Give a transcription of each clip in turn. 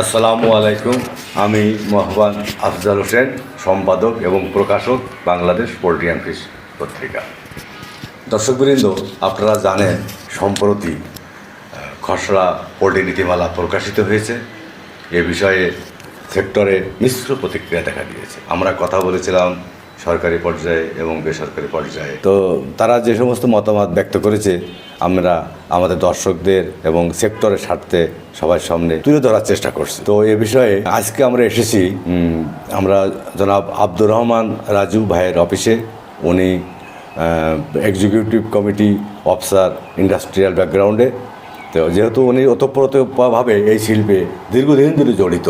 আসসালামু আলাইকুম। আমি মোহাম্মদ আফজাল হোসেন, সম্পাদক এবং প্রকাশক বাংলাদেশ পোলট্রি অ্যান্ড ফিশ পত্রিকা। দর্শকবৃন্দ, আপনারা জানেন, সম্প্রতি খসড়া পোলট্রি নীতিমালা প্রকাশিত হয়েছে। এ বিষয়ে সেক্টরে মিশ্র প্রতিক্রিয়া দেখা দিয়েছে। আমরা কথা বলেছিলাম সরকারি পর্যায়ে এবং বেসরকারি পর্যায়ে। তো তারা যে সমস্ত মতামত ব্যক্ত করেছে, আমরা আমাদের দর্শকদের এবং সেক্টরের স্বার্থে সবার সামনে তুলে ধরার চেষ্টা করছি। তো এ বিষয়ে আজকে আমরা এসেছি আমরা জনাব আব্দুর রহমান রাজু ভাইয়ের অফিসে। উনি এক্সিকিউটিভ কমিটি অফিসার ইন্ডাস্ট্রিয়াল ব্যাকগ্রাউন্ডে তো যেহেতু উনি ওতপ্রোতভাবে এই শিল্পে দীর্ঘদিন ধরে জড়িত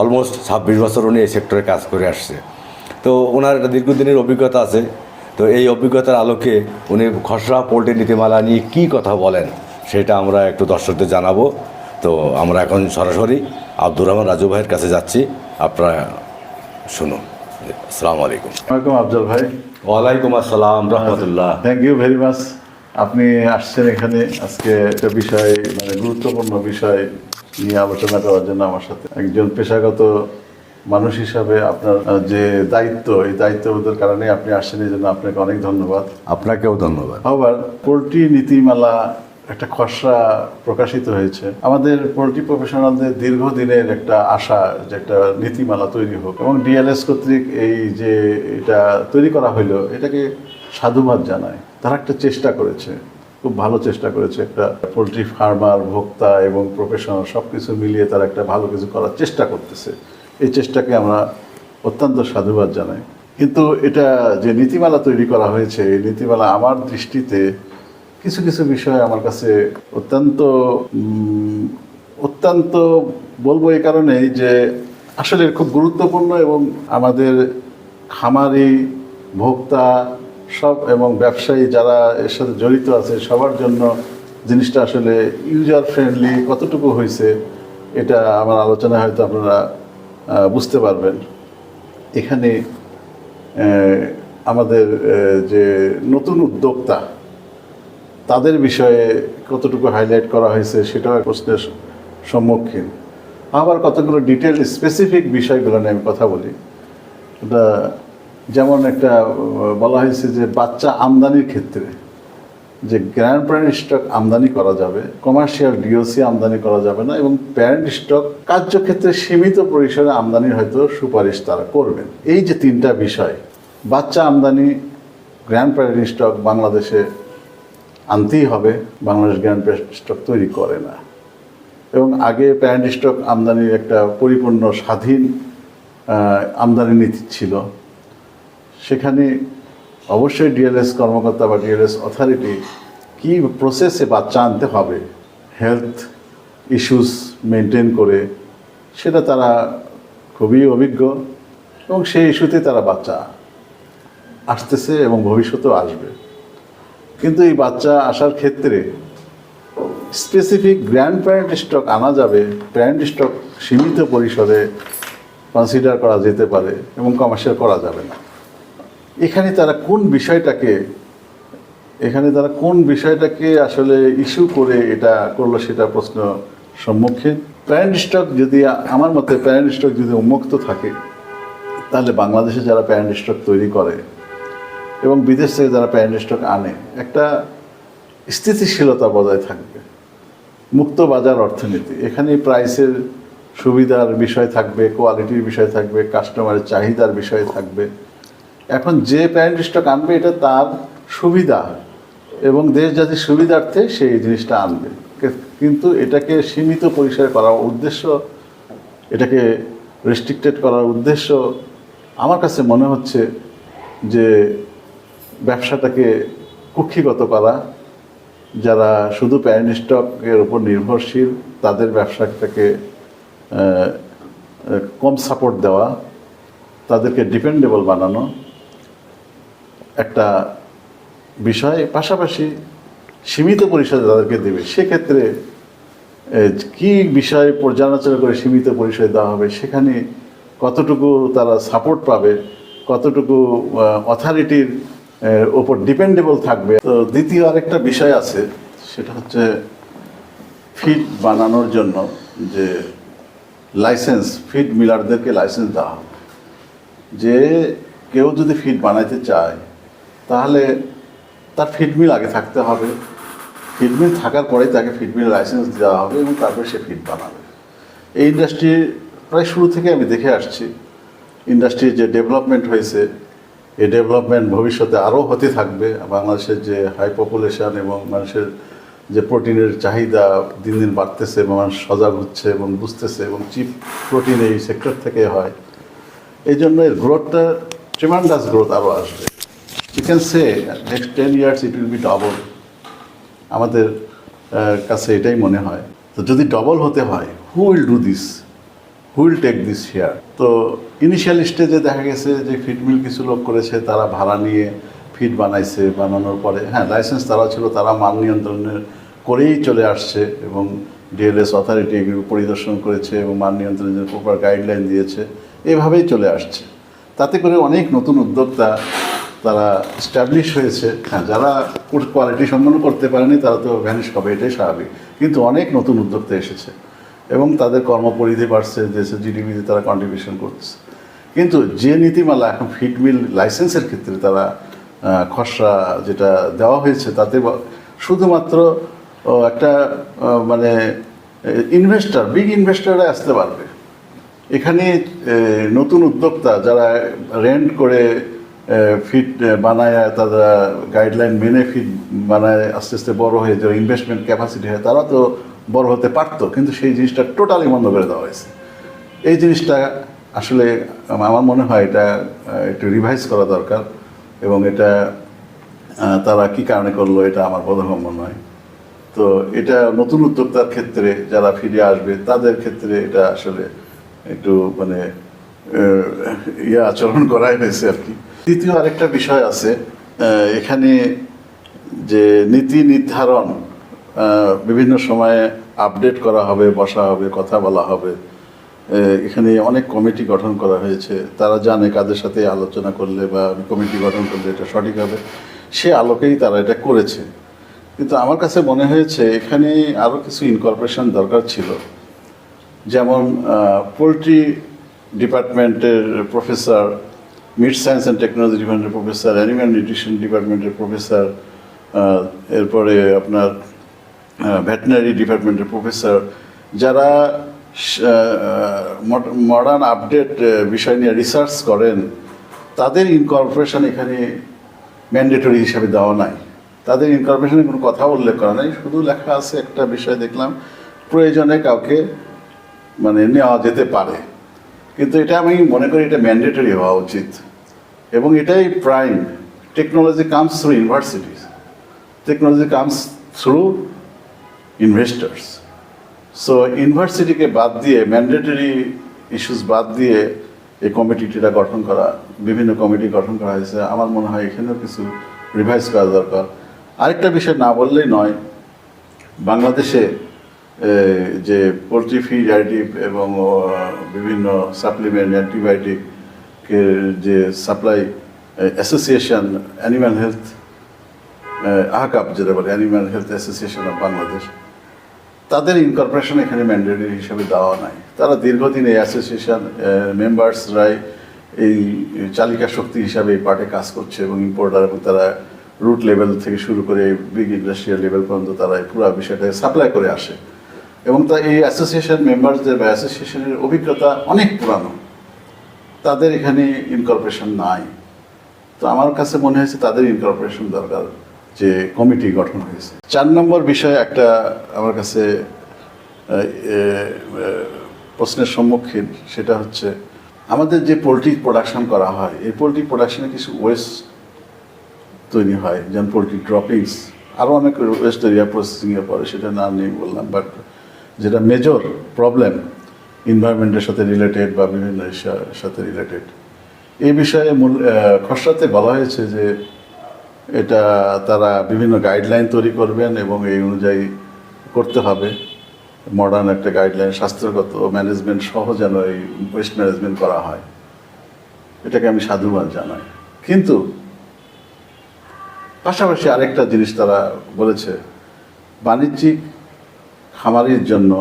অলমোস্ট ছাব্বিশ বছর উনি এই সেক্টরে কাজ করে আসছে। তো ওনার একটা দীর্ঘদিনের অভিজ্ঞতা আছে। তো এই অভিজ্ঞতার আলোকে উনি খসড়া পোল্ট্রি নীতিমালা নিয়ে কী কথা বলেন সেটা আমরা একটু দর্শকদের জানাব। তো আমরা এখন সরাসরি আব্দুর রহমান রাজু ভাইয়ের কাছে যাচ্ছি। আপনারা শুনুন। আসসালামু আলাইকুম। ওয়ালাইকুম আফজল ভাই। ওয়ালাইকুম আসসালাম রহমতুল্লাহ। থ্যাংক ইউ ভেরি মাচ আপনি আসছেন এখানে আজকে একটা বিষয় মানে গুরুত্বপূর্ণ বিষয় নিয়ে আলোচনা করার জন্য আমার সাথে। একজন পেশাগত মানুষ হিসাবে আপনার যে দায়িত্ব এই দায়িত্ববোধের কারণে আপনি আসছেন এই জন্য আপনাকে অনেক ধন্যবাদ। আপনাকেও ধন্যবাদ। আবার পোলট্রি নীতিমালা একটা খসড়া প্রকাশিত হয়েছে। আমাদের পোলট্রি প্রফেশনালদের দীর্ঘদিনের একটা আশা যে একটা নীতিমালা তৈরি হোক এবং ডিএলএস কর্তৃক এই যে এটা তৈরি করা হলো এটাকে সাধুবাদ জানায়। তারা একটা চেষ্টা করেছে খুব ভালো চেষ্টা করেছে একটা পোলট্রি ফার্মার ভোক্তা এবং প্রফেশনাল সব কিছু মিলিয়ে তারা একটা ভালো কিছু করার চেষ্টা করতেছে। এই চেষ্টাকে আমরা অত্যন্ত সাধুবাদ জানাই। কিন্তু এটা যে নীতিমালা তৈরি করা হয়েছে, এই নীতিমালা আমার দৃষ্টিতে কিছু কিছু বিষয় আমার কাছে অত্যন্ত অত্যন্ত বলব এই কারণেই যে আসলে খুব গুরুত্বপূর্ণ এবং আমাদের খামারি, ভোক্তা সব এবং ব্যবসায়ী যারা এর সাথে জড়িত আছে, সবার জন্য জিনিসটা আসলে ইউজার ফ্রেন্ডলি কতটুকু হয়েছে, এটা আমার আলোচনায় হয়তো আপনারা বুঝতে পারবেন। এখানে আমাদের যে নতুন উদ্যোক্তা, তাদের বিষয়ে কতটুকু হাইলাইট করা হয়েছে সেটাও এক প্রশ্নের সম্মুখীন। আবার কতগুলো ডিটেল স্পেসিফিক বিষয়গুলো নিয়ে আমি কথা বলি। এটা যেমন একটা বলা হয়েছে যে বাচ্চা আমদানির ক্ষেত্রে যে গ্র্যান্ড প্যারেন্ট স্টক আমদানি করা যাবে কমার্শিয়াল ডিওসি আমদানি করা যাবে না এবং প্যারেন্ট স্টক কার্যক্ষেত্রে সীমিত পরিসরে আমদানি হয়তো সুপারিশ তারা করবেন এই যে তিনটা বিষয়, বাচ্চা আমদানি গ্র্যান্ড প্যারেন্ট স্টক বাংলাদেশে আনতেই হবে, বাংলাদেশ গ্র্যান্ড প্যারেন্ট স্টক তৈরি করে না। এবং আগে প্যারেন্ট স্টক আমদানির একটা পরিপূর্ণ স্বাধীন আমদানি নীতি ছিল। সেখানে অবশ্যই ডিএলএস কর্মকর্তা বা ডিএলএস অথরিটি কি প্রসেসে বাচ্চা আনতে হবে হেলথ ইস্যুস মেনটেন করে, সেটা তারা খুবই অভিজ্ঞ এবং সেই ইস্যুতে তারা বাচ্চা আসতেছে এবং ভবিষ্যতেও আসবে। কিন্তু এই বাচ্চা আসার ক্ষেত্রে স্পেসিফিক গ্র্যান্ড প্যারেন্ট স্টক আনা যাবে প্যারেন্ট স্টক সীমিত পরিসরে কনসিডার করা যেতে পারে এবং কমার্শিয়াল করা যাবে না। এখানে তারা কোন বিষয়টাকে, এখানে তারা কোন বিষয়টাকে আসলে ইস্যু করে এটা করল সেটা প্রশ্ন সম্মুখীন প্যারেন্ট স্টক যদি আমার মতে প্যারেন্ট স্টক যদি উন্মুক্ত থাকে, তাহলে বাংলাদেশে যারা প্যারেন্ট স্টক তৈরি করে এবং বিদেশ থেকে যারা প্যারেন্ট স্টক আনে, একটা স্থিতিশীলতা বজায় থাকবে। মুক্ত বাজার অর্থনীতি, এখানে প্রাইসের সুবিধার বিষয় থাকবে কোয়ালিটির বিষয় থাকবে কাস্টমারের চাহিদার বিষয় থাকবে। এখন যে প্যারেন্ট স্টক আনবে এটা তার সুবিধা এবং দেশ জাতির সুবিধার্থে সেই জিনিসটা আনবে। কিন্তু এটাকে সীমিত পরিসরে করার উদ্দেশ্য, এটাকে রেস্ট্রিক্টেড করার উদ্দেশ্য, আমার কাছে মনে হচ্ছে যে ব্যবসাটাকে কুক্ষিগত করা, যারা শুধু প্যারেন্ট স্টকের উপর নির্ভরশীল, তাদের ব্যবসাটাকে কম সাপোর্ট দেওয়া, তাদেরকে ডিপেন্ডেবল বানানো একটা বিষয় পাশাপাশি সীমিত পরিসরে তাদেরকে দেবে। সেক্ষেত্রে কি বিষয় পর্যালোচনা করে সীমিত পরিসরে দেওয়া হবে? সেখানে কতটুকু তারা সাপোর্ট পাবে? কতটুকু অথরিটির ওপর ডিপেন্ডেবল থাকবে? তো দ্বিতীয় আরেকটা বিষয় আছে, সেটা হচ্ছে ফিড বানানোর জন্য যে লাইসেন্স ফিড মিলারদেরকে লাইসেন্স দেওয়া হবে। যে কেউ যদি ফিড বানাইতে চায় তাহলে তার ফিড মিল আগে থাকতে হবে। ফিড মিল থাকার পরেই তাকে ফিড মিল লাইসেন্স দেওয়া হবে এবং তারপরে সে ফিড বানাবে। এই ইন্ডাস্ট্রি প্রায় শুরু থেকে আমি দেখে আসছি। ইন্ডাস্ট্রির যে ডেভেলপমেন্ট হয়েছে, এই ডেভেলপমেন্ট ভবিষ্যতে আরও হতে থাকবে। বাংলাদেশের যে হাই পপুলেশন এবং মানুষের যে প্রোটিনের চাহিদা দিন দিন বাড়তেছে মানুষ সজাগ হচ্ছে এবং বুঝতেছে এবং চিপ প্রোটিন এই সেক্টর থেকে হয়। এই জন্য এর গ্রোথটা ট্রিমান্ডাস গ্রোথ আরও আসবে। You can say next ten years it will be double আমাদের কাছে এটাই মনে হয়। তো যদি ডবল হতে হয় who will do this who will take this share তো ইনিশিয়াল স্টেজে দেখা গেছে যে ফিড মিল কিছু লোক করেছে, তারা ভাড়া নিয়ে ফিড বানাইছে, বানানোর পরে হ্যাঁ লাইসেন্স তারা ছিল, তারা মান নিয়ন্ত্রণের করেই চলে আসছে এবং ডিএলএস অথরিটি এগুলো পরিদর্শন করেছে এবং মান নিয়ন্ত্রণের প্রপার গাইডলাইন দিয়েছে, এভাবেই চলে আসছে। তাতে করে অনেক নতুন উদ্যোক্তা তারা স্ট্যাবলিশ হয়েছে। হ্যাঁ যারা কোয়ালিটি সম্পন্ন করতে পারেনি, তারা তো ভ্যানিশ হবে, এটাই স্বাভাবিক। কিন্তু অনেক নতুন উদ্যোক্তা এসেছে এবং তাদের কর্মপরিধি বাড়ছে, দেশে জিডিপিতে তারা কন্ট্রিবিউশন করছে। কিন্তু যে নীতিমালা এখন ফিড মিল লাইসেন্সের ক্ষেত্রে তারা খসড়া যেটা দেওয়া হয়েছে, তাতে শুধুমাত্র একটা মানে ইনভেস্টর বিগ ইনভেস্টররা আসতে পারবে। এখানে নতুন উদ্যোক্তা যারা রেন্ট করে ফিট বানায়, তারা গাইডলাইন মেনে ফিট বানায়, আস্তে আস্তে বড় হয়ে যে ইনভেস্টমেন্ট ক্যাপাসিটি হয়, তারা তো বড় হতে পারতো, কিন্তু সেই জিনিসটা টোটালি বন্ধ করে দেওয়া হয়েছে। এই জিনিসটা আসলে আমার মনে হয় এটা একটু রিভাইজ করা দরকার এবং এটা তারা কি কারণে করল এটা আমার বোধগম্য নয়। তো এটা নতুন উদ্যোক্তার ক্ষেত্রে যারা ফিরে আসবে, তাদের ক্ষেত্রে এটা আসলে একটু মানে ইয়ে আচরণ করাই হয়েছে আর কি। দ্বিতীয় আরেকটা বিষয় আছে এখানে যে নীতি নির্ধারণ বিভিন্ন সময়ে আপডেট করা হবে, বসা হবে, কথা বলা হবে এখানে অনেক কমিটি গঠন করা হয়েছে, তারা জানে কাদের সাথে আলোচনা করলে বা কমিটি গঠন করলে এটা সঠিক হবে, সে আলোকেই তারা এটা করেছে। কিন্তু আমার কাছে মনে হয়েছে এখানে আরও কিছু ইনকর্পোরেশন দরকার ছিল। যেমন পোলট্রি ডিপার্টমেন্টের professor meat science and technology ডিপার্টমেন্টের প্রফেসর অ্যানিম্যাল নিউট্রিশন ডিপার্টমেন্টের প্রফেসর এরপরে আপনার ভেটেনারি ডিপার্টমেন্টের প্রফেসর যারা মডার্ন আপডেট বিষয় নিয়ে রিসার্চ করেন, তাদের ইনকর্পোরেশন এখানে ম্যান্ডেটরি হিসাবে দেওয়া নাই। তাদের ইনকর্পোরেশনে কোনো কথা উল্লেখ করা নাই, শুধু লেখা আছে একটা বিষয় দেখলাম, প্রয়োজনে কাউকে মানে নেওয়া যেতে পারে। কিন্তু এটা আমি মনে করি এটা ম্যান্ডেটরি হওয়া উচিত। এবং এটাই prime technology comes through universities technology comes through investors so ইউনিভার্সিটিকে বাদ দিয়ে ম্যান্ডেটরি ইস্যুস বাদ দিয়ে এই কমিটিটা গঠন করা, বিভিন্ন কমিটি গঠন করা হয়েছে। আমার মনে হয় এখানেও কিছু রিভাইজ করা দরকার। আরেকটা বিষয় না বললেই নয়, বাংলাদেশে যে পোলট্রি ফিড অ্যাডিটিভ এবং বিভিন্ন সাপ্লিমেন্ট অ্যান্টিবায়োটিক যে সাপ্লাই অ্যাসোসিয়েশন অ্যানিম্যাল হেলথ আহকাপ যেটা বলে animal health association of Bangladesh তাদের ইনকর্পোরেশন এখানে ম্যান্ডেটরি হিসেবে দেওয়া নাই। তারা দীর্ঘদিন এই অ্যাসোসিয়েশন মেম্বার্সরাই এই চালিকা শক্তি হিসাবে এই পার্টে কাজ করছে এবং ইম্পোর্টার এবং তারা রুট লেভেল থেকে শুরু করে বিগ ইন্ডাস্ট্রিয়াল লেভেল পর্যন্ত তারা এই পুরো বিষয়টাকে সাপ্লাই করে আসে। এবং তা এই অ্যাসোসিয়েশন মেম্বারসদের বা অ্যাসোসিয়েশনের অভিজ্ঞতা অনেক পুরানো। তাদের এখানে ইনকর্পোরেশন নাই। তো আমার কাছে মনে হয়েছে তাদের ইনকর্পোরেশন দরকার যে কমিটি গঠন হয়েছে। চার নম্বর বিষয় একটা আমার কাছে প্রশ্নের সম্মুখীন, সেটা হচ্ছে আমাদের যে পোলট্রি প্রোডাকশন করা হয়, এই পোলট্রি প্রোডাকশনে কিছু ওয়েস্ট তৈরি হয়, যেমন পোলট্রি ড্রপিংস আরও অনেক ওয়েস্ট এরিয়া প্রসেসিংয়ের পরে, সেটা না নেই বললাম বাট যেটা মেজর প্রবলেম এনভায়রনমেন্টের সাথে রিলেটেড বা বিভিন্ন সাথে রিলেটেড এই বিষয়ে মূল খসড়াতে বলা হয়েছে যে এটা তারা বিভিন্ন গাইডলাইন তৈরি করবেন এবং এই অনুযায়ী করতে হবে। মডার্ন একটা গাইডলাইন স্বাস্থ্যগত ম্যানেজমেন্ট সহ যেন এই ওয়েস্ট ম্যানেজমেন্ট করা হয়। এটাকে আমি সাধুবাদ জানাই। কিন্তু পাশাপাশি আরেকটা জিনিস তারা বলেছে, বাণিজ্যিক খামারির জন্য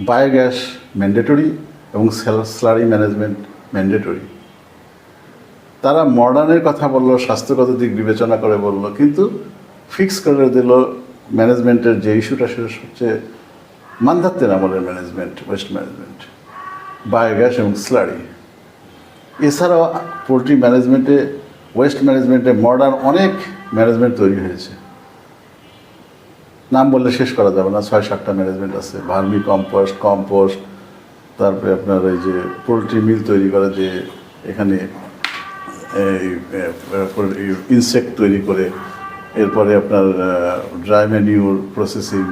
বায়োগ্যাস ম্যান্ডেটরি এবং স্যালারি ম্যানেজমেন্ট ম্যান্ডেটরি তারা মডার্নের কথা বলল, স্বাস্থ্যগত দিক বিবেচনা করে বলল, কিন্তু ফিক্স করে দিল ম্যানেজমেন্টের যে ইস্যুটা সেটা সবচেয়ে মান্ধাত্তের আমলের ম্যানেজমেন্ট ওয়েস্ট ম্যানেজমেন্ট বায়োগ্যাস এবং স্লারি এছাড়াও পোলট্রি ম্যানেজমেন্টে ওয়েস্ট ম্যানেজমেন্টে মডার্ন অনেক ম্যানেজমেন্ট তৈরি হয়েছে। নাম বললে শেষ করা যাবে না, ছয় সাতটা ম্যানেজমেন্ট আছে, ভার্মি কম্পোস্ট কম্পোস্ট তারপরে আপনার এই যে পোলট্রি মিল তৈরি করে যে এখানে ইনসেক্ট তৈরি করে, এরপরে আপনার ড্রাই ম্যানিউর প্রসেসিং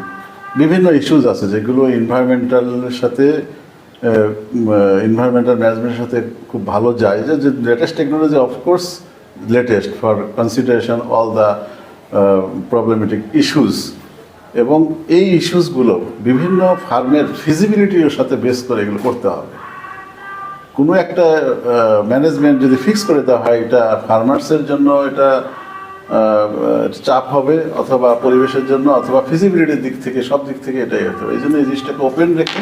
বিভিন্ন ইস্যুজ আছে যেগুলো এনভায়রনমেন্টালের সাথে এনভায়রনমেন্টাল ম্যানেজমেন্টের সাথে খুব ভালো যায়। যে latest technology of course latest for consideration all the problematic issues এবং এই ইস্যুসগুলো বিভিন্ন ফার্মের ফিজিবিলিটির সাথে বেস করে এগুলো করতে হবে। কোনো একটা ম্যানেজমেন্ট যদি ফিক্স করে দেওয়া হয়, এটা ফার্মার্সের জন্য এটা চাপ হবে অথবা পরিবেশের জন্য অথবা ফিজিবিলিটির দিক থেকে, সব দিক থেকে এটাই হতে হবে। এই জন্য এই জিনিসটাকে ওপেন রেখে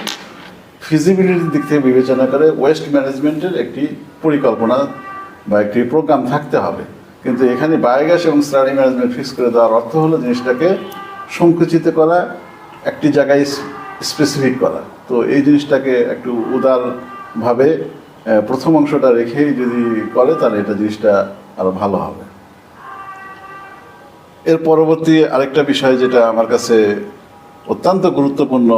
ফিজিবিলিটির দিক থেকে বিবেচনা করে ওয়েস্ট ম্যানেজমেন্টের একটি পরিকল্পনা বা একটি প্রোগ্রাম থাকতে হবে। কিন্তু এখানে বায়োগ্যাস এবং স্টাডি ম্যানেজমেন্ট ফিক্স করে দেওয়ার অর্থ হলো জিনিসটাকে সংকুচিত করা, একটি জায়গায় স্পেসিফিক করা। তো এই জিনিসটাকে একটু উদারভাবে প্রথম অংশটা রেখেই যদি করে, তাহলে এটা জিনিসটা আরও ভালো হবে। এর পরবর্তী আরেকটা বিষয় যেটা আমার কাছে অত্যন্ত গুরুত্বপূর্ণ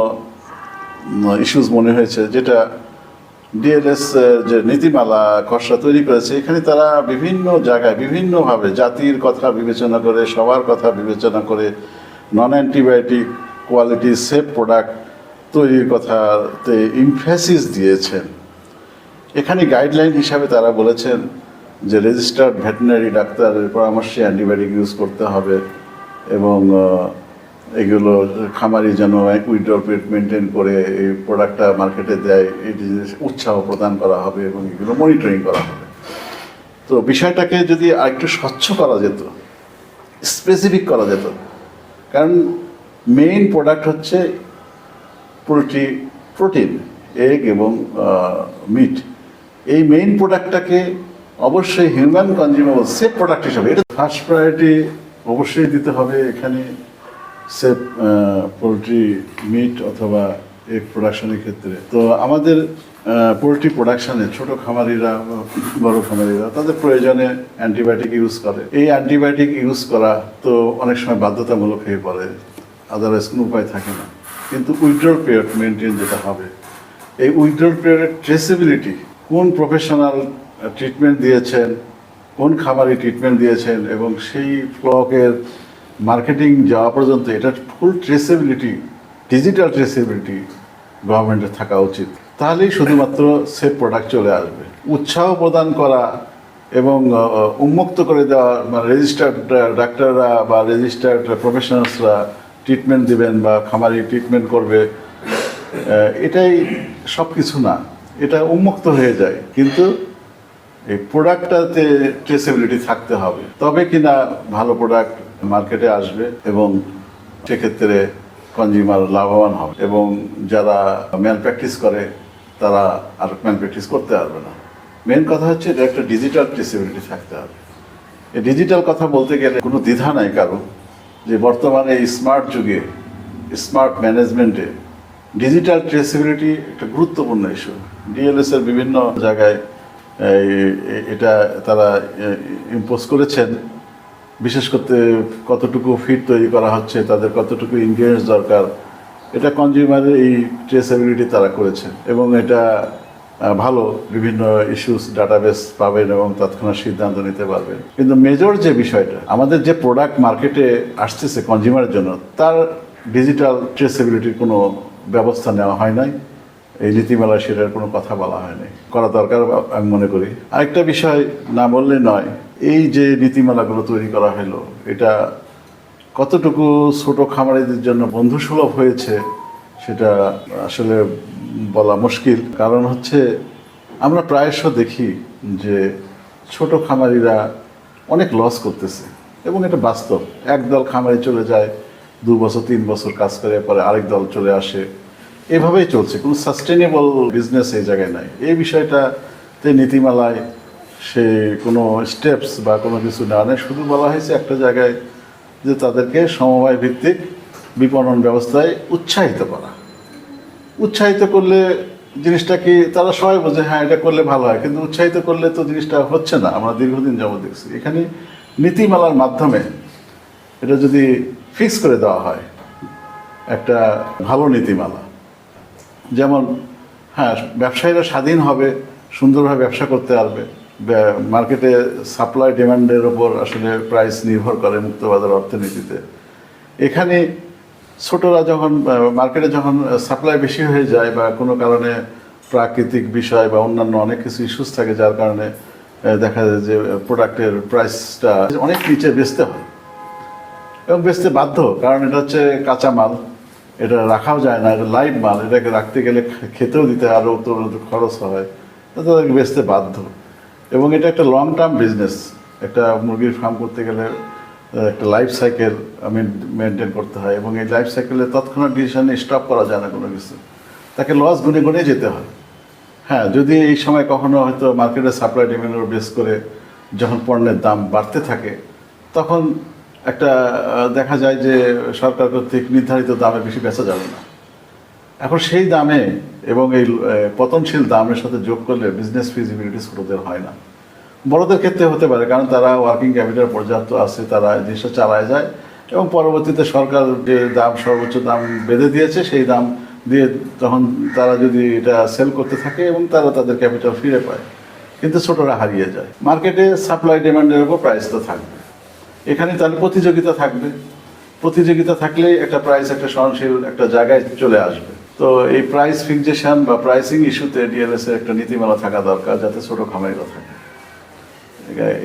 ইস্যুস মনে হয়েছে, যেটা ডিএলএস যে নীতিমালা, খসড়া তৈরি করেছে, এখানে তারা বিভিন্ন জায়গায়, বিভিন্নভাবে জাতির কথা বিবেচনা করে, সবার কথা বিবেচনা করে non antibiotic quality safe product তৈরির কথাতে ইমফ্যাসিস দিয়েছেন। এখানে গাইডলাইন হিসাবে তারা বলেছেন যে রেজিস্টার্ড ভেটেনারি ডাক্তারের পরামর্শে অ্যান্টিবায়োটিক ইউজ করতে হবে এবং এগুলো খামারি যেন উইড্রল পিরিয়ড মেনটেন করে এই প্রোডাক্টটা মার্কেটে দেয় জিনিস উৎসাহ প্রদান করা হবে এবং এগুলো মনিটরিং করা হবে। তো বিষয়টাকে যদি আরেকটু স্বচ্ছ করা যেত স্পেসিফিক করা যেত কারণ মেইন প্রোডাক্ট হচ্ছে পোলট্রি প্রোটিন এগ এবং মিট এই মেইন প্রোডাক্টটাকে অবশ্যই হিউম্যান কনজিউমেবল সেফ প্রোডাক্ট হিসাবে, এটা ফার্স্ট প্রায়োরিটি অবশ্যই দিতে হবে এখানে সেফ পোলট্রি মিট অথবা এগ প্রোডাকশনের ক্ষেত্রে। তো আমাদের পোলট্রি প্রোডাকশনে ছোট খামারিরা বড় খামারিরা তাদের প্রয়োজনে অ্যান্টিবায়োটিক ইউজ করে। এই অ্যান্টিবায়োটিক ইউজ করা তো অনেক সময় বাধ্যতামূলক হয়ে পড়ে আদারওয়াইজ কোনো উপায় থাকে না। কিন্তু উইথড্রল পিরিয়ড মেনটেন যেটা হবে, এই উইথড্রল পিরিয়ডের ট্রেসেবিলিটি কোন প্রফেশনাল ট্রিটমেন্ট দিয়েছেন, কোন খামারি ট্রিটমেন্ট দিয়েছেন, এবং সেই ফ্লকের মার্কেটিং যাওয়া পর্যন্ত এটার ফুল ট্রেসেবিলিটি ডিজিটাল ট্রেসেবিলিটি গভর্নমেন্টের থাকা উচিত। তাহলেই শুধুমাত্র সেফ প্রোডাক্ট চলে আসবে। উৎসাহ প্রদান করা এবং উন্মুক্ত করে দেওয়া রেজিস্টার্ড ডাক্তাররা বা রেজিস্টার্ড প্রফেশনালসরা ট্রিটমেন্ট দিবেন বা খামারি ট্রিটমেন্ট করবে এটাই সব কিছু না। এটা উন্মুক্ত হয়ে যায়। কিন্তু এই প্রোডাক্টটাতে ট্রেসেবিলিটি থাকতে হবে। তবে কিনা ভালো প্রোডাক্ট মার্কেটে আসবে এবং সেক্ষেত্রে কনজিউমার লাভবান হবে এবং যারা ম্যান প্র্যাকটিস করে, তারা আর ম্যান প্র্যাকটিস করতে পারবে না। মেন কথা হচ্ছে এটা একটা ডিজিটাল ট্রেসেবিলিটি থাকতে হবে। এই ডিজিটাল কথা বলতে গেলে কোনো দ্বিধা নাই কারও যে বর্তমানে এই স্মার্ট যুগে স্মার্ট ম্যানেজমেন্টে ডিজিটাল ট্রেসিবিলিটি একটা গুরুত্বপূর্ণ ইস্যু ডিএলএস এর বিভিন্ন জায়গায় এটা তারা ইম্পোজ করেছেন। বিশেষ করতে কতটুকু ফিড তৈরি করা হচ্ছে, তাদের কতটুকু ইনগ্রিডিয়েন্টস দরকার, এটা কনজিউমারের এই ট্রেসেবিলিটি তারা করেছে এবং এটা ভালো বিভিন্ন ইস্যুস ডাটাবেস পাবেন এবং তৎক্ষণাৎ সিদ্ধান্ত নিতে পারবেন। কিন্তু মেজর যে বিষয়টা, আমাদের যে প্রোডাক্ট মার্কেটে আসতেছে কনজিউমারের জন্য, তার ডিজিটাল ট্রেসেবিলিটির কোনো ব্যবস্থা নেওয়া হয় নাই। এই নীতিমালায় সেটার কোনো কথা বলা হয়নি করা দরকার আমি মনে করি। আরেকটা বিষয় না বললে নয়, এই যে নীতিমালাগুলো তৈরি করা হলো, এটা কতটুকু ছোট খামারিদের জন্য বন্ধুসুলভ হয়েছে সেটা আসলে বলা মুশকিল। কারণ হচ্ছে আমরা প্রায়শ দেখি যে ছোট খামারিরা অনেক লস করতেছে এবং এটা বাস্তব। এক দল খামারি চলে যায়, দু বছর, তিন বছর কাজ করে, পরে আরেক দল চলে আসে। এভাবেই চলছে। কোনো সাস্টেনেবল বিজনেস এই জায়গায় নাই। এই বিষয়টাতে নীতিমালায় সে কোনো স্টেপস বা কোনো কিছু নেওয়া নেই শুধু বলা হয়েছে একটা জায়গায় যে তাদেরকে সমবায় ভিত্তিক বিপণন ব্যবস্থায় উৎসাহিত করা। উৎসাহিত করলে জিনিসটা কি তারা সবাই বোঝে হ্যাঁ এটা করলে ভালো হয়। কিন্তু উৎসাহিত করলে তো জিনিসটা হচ্ছে না। আমরা দীর্ঘদিন যাবত দেখছি। এখানে নীতিমালার মাধ্যমে এটা যদি ফিক্স করে দেওয়া হয়, একটা ভালো নীতিমালা যেমন হ্যাঁ ব্যবসায়ীরা স্বাধীন হবে, সুন্দরভাবে ব্যবসা করতে পারবে। মার্কেটে সাপ্লাই ডিমান্ডের ওপর আসলে প্রাইস নির্ভর করে মুক্তবাজার অর্থনীতিতে। এখানে ছোটরা যখন মার্কেটে যখন সাপ্লাই বেশি হয়ে যায় বা কোনো কারণে প্রাকৃতিক বিষয় বা অন্যান্য অনেক কিছু ইস্যুস থাকে, যার কারণে দেখা যায় যে প্রোডাক্টের প্রাইসটা অনেক নিচে বেচতে হয়। এবং বেচতে বাধ্য, কারণ এটা হচ্ছে কাঁচা মাল এটা রাখাও যায় না, এটা লাইভ মাল, এটাকে রাখতে গেলে খেতেও দিতে হয় আরও তো খরচ হয়। তাদেরকে বেচতে বাধ্য। এবং এটা একটা লং টার্ম বিজনেস একটা মুরগির ফার্ম করতে গেলে একটা লাইফ সাইকেল আমি মেনটেন করতে হয়। এবং এই লাইফ সাইকেলে তৎক্ষণাৎ ডিসিশনে স্টপ করা যায় না কোনো কিছু। তাকে লস গুনে গুনে যেতে হয়। হ্যাঁ যদি এই সময় কখনো হয়তো মার্কেটে সাপ্লাই ডিমান্ডের বেস করে যখন পণ্যের দাম বাড়তে থাকে, তখন একটা দেখা যায় যে সরকার কর্তৃক নির্ধারিত দামে বেশি বেচা যাবে না। এখন সেই দামে এবং এই পতনশীল দামের সাথে যোগ করলে বিজনেস ফিজিবিলিটি ছোটদের হয় না। বড়দের ক্ষেত্রে হতে পারে, কারণ তারা ওয়ার্কিং ক্যাপিটাল পর্যাপ্ত আছে, তারা জিনিসটা চালায় যায় এবং পরবর্তীতে সরকার যে দাম, সর্বোচ্চ দাম বেঁধে দিয়েছে, সেই দাম দিয়ে তখন তারা যদি এটা সেল করতে থাকে এবং তারা তাদের ক্যাপিটাল ফিরে পায়। কিন্তু ছোটরা হারিয়ে যায়। মার্কেটে সাপ্লাই ডিমান্ডের উপর প্রাইস তো থাকবে। এখানে তাহলে প্রতিযোগিতা থাকবে। প্রতিযোগিতা থাকলেই একটা প্রাইস একটা সহনশীল একটা জায়গায় চলে আসবে। তো এই প্রাইস ফিক্সেশন বা প্রাইসিং ইস্যুতে ডিএলএস এর একটা নীতিমালা থাকা দরকার যাতে ছোট খামারিরা থাকে।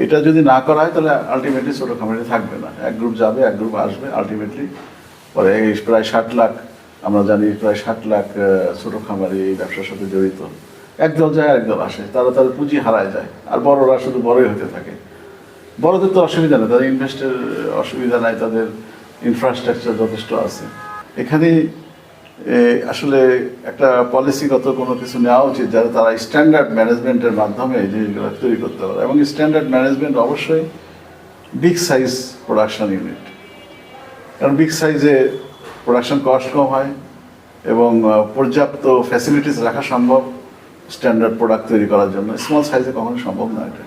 এটা যদি না করা হয়, তাহলে আলটিমেটলি ছোট খামারি থাকবে না। এক গ্রুপ যাবে, এক গ্রুপ আসবে আলটিমেটলি পরে এই প্রায় ষাট লাখ, আমরা জানি প্রায় ষাট লাখ ছোট খামারি এই ব্যবসার সাথে জড়িত। একদল যায় আরেকদল আসে। তারা তাদের পুঁজি হারায় যায়। আর বড়রা শুধু বড়ই হতে থাকে। বড়দের তো অসুবিধা নেই তাদের ইনভেস্টের অসুবিধা নাই, তাদের ইনফ্রাস্ট্রাকচার যথেষ্ট আছে। এখানে আসলে একটা পলিসিগত কোনো কিছু নেওয়া উচিত যাতে তারা স্ট্যান্ডার্ড ম্যানেজমেন্টের মাধ্যমে জিনিসগুলো তৈরি করতে পারে। এবং স্ট্যান্ডার্ড ম্যানেজমেন্ট অবশ্যই বিগ সাইজ প্রোডাকশন ইউনিট কারণ বিগ সাইজে প্রোডাকশন কস্ট কম হয় এবং পর্যাপ্ত ফ্যাসিলিটিস রাখা সম্ভব স্ট্যান্ডার্ড প্রোডাক্ট তৈরি করার জন্য। স্মল সাইজে কখনো সম্ভব না এটা।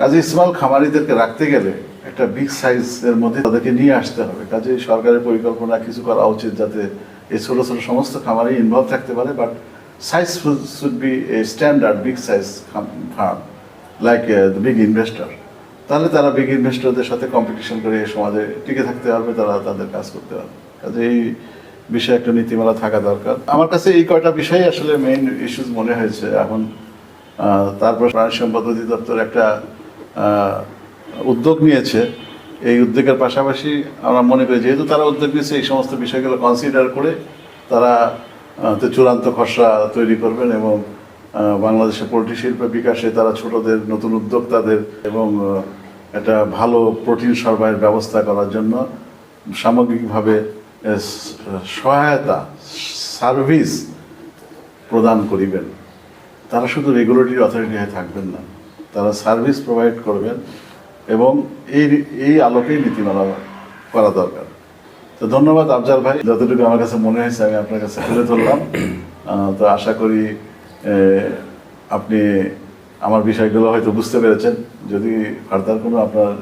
কাজে স্মল খামারিদেরকে রাখতে গেলে একটা বিগ সাইজের মধ্যে তাদেরকে নিয়ে আসতে হবে। কাজে সরকারের পরিকল্পনা কিছু করা উচিত যাতে এই ছোটো ছোটো সমস্ত খামারি ইনভলভ থাকতে পারে but size should be a standard big size farm like big investor তাহলে তারা বিগ ইনভেস্টরদের সাথে কম্পিটিশন করে এই সমাজে টিকে থাকতে পারবে, তারা তাদের কাজ করতে পারবে। কাজে এই বিষয়ে একটা নীতিমালা থাকা দরকার। আমার কাছে এই কয়টা বিষয় আসলে মেইন ইস্যুস মনে হয়েছে। এখন তারপর প্রাণী সম্পদ অধিদপ্তর একটা উদ্যোগ নিয়েছে। এই উদ্যোগের পাশাপাশি আমরা মনে করি যেহেতু তারা উদ্যোগ নিয়েছে এই সমস্ত বিষয়গুলো কনসিডার করে তারা চূড়ান্ত খসড়া তৈরি করবেন এবং আহ, বাংলাদেশের পোলট্রি শিল্পের বিকাশে তারা ছোটদের নতুন উদ্যোক্তাদের এবং একটা ভালো প্রোটিন সরবরাহের ব্যবস্থা করার জন্য সামগ্রিকভাবে সহায়তা সার্ভিস প্রদান করিবেন। তারা শুধু রেগুলেটরি অথরিটি হয়ে থাকবেন না। তারা সার্ভিস প্রোভাইড করবেন এবং এই এই আলোকেই নীতিমালা করা দরকার। তো ধন্যবাদ আফজাল ভাই। যতটুকু আমার কাছে মনে হয়েছে, আমি আপনার কাছে তুলে ধরলাম। তো আশা করি আপনি আমার বিষয়গুলো হয়তো বুঝতে পেরেছেন। যদি ফার্দার কোনো আপনার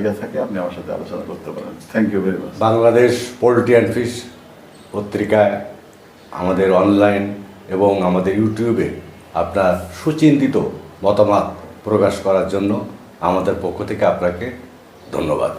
ইয়ে থাকে, আপনি আমার সাথে আলোচনা করতে পারেন। Thank you very much Bangladesh poultry and fish পত্রিকায় আমাদের অনলাইন এবং আমাদের ইউটিউবে আপনার সুচিন্তিত মতামত প্রকাশ করার জন্য আমাদের পক্ষ থেকে আপনাকে ধন্যবাদ।